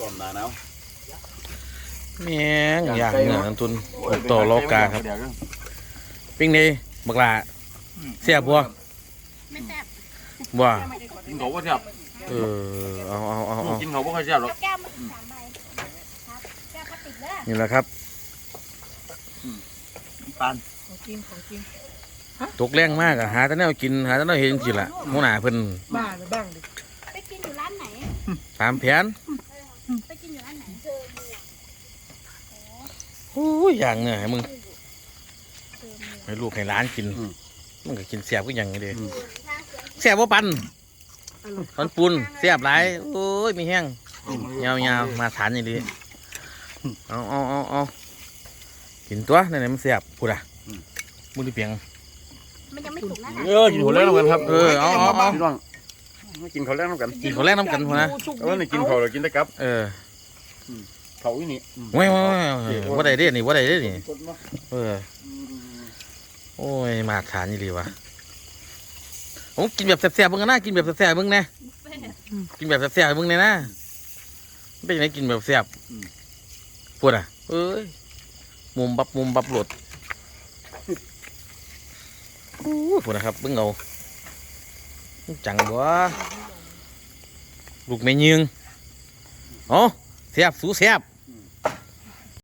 ต้มนาหนาวแม่งอย่างเนื้อนันทุนอบโตโลกาครับ ปิ้งนี่บักหลาเสียบบัวไม่แซ่บบัวกินเขาก็แซ่บเออเอาเอาเอาเอากินเขาก็ค่อยแซ่บหรอกเอาแก้วมาสามใบครับแก้วพลาสติกเลยนี่แหละครับปานของกินของกินตกแรงมากอะหาแต่แนวกินหาแต่แนวเห็นกินละหัวหน้าเพิ่นบ้าหรือบ้างดิไปกินอยู่ร้านไหนตามแผน ไปกินอยู่ร้านไหน โอ้ยอย่างเนื้อให้มึงให้ลูกให้หลานกินมันก็กินเสียบก็อย่างนี้เด้เสียบว่าปันปันปูนเสียบหลายโอ้ยมีแห้งยาวๆมาฐานอย่างนี้เอาเอาเอาเอากินตัวนั่นแหละมันเสียบพูดอะมึงดิเปียง มันยังไม่ถูกนะเออกินหัวแรกน้ำกันครับเออเอาเอาเอา พี่น้องมากินเขาวแรกน้ำกันกินข้าวแรกน้ำกันพุ่นนะเออนี่กินเขาวเรากินแต่กับ เออ เขาอีนี่โอ้ยโอ้ยโอ้ยว่าได้เด้นี่ว่าได้เด้นี่เออโอ้ย มาฐานนี่ดีวะผมกินแบบแซ่บๆมึงกันนะกินแบบแซ่บๆมึงนะกินแบบแซ่บๆมึงเนี่ยนะเป็นยังไงกินแบบแซ่บปวดอะ เอ้ย มุมบับมุมบับหลดโอ้ยปวดนะครับเบิ่งเอาจังบัวลูกแม่ยิงเอ๋อแซ่บสู้แซ่บ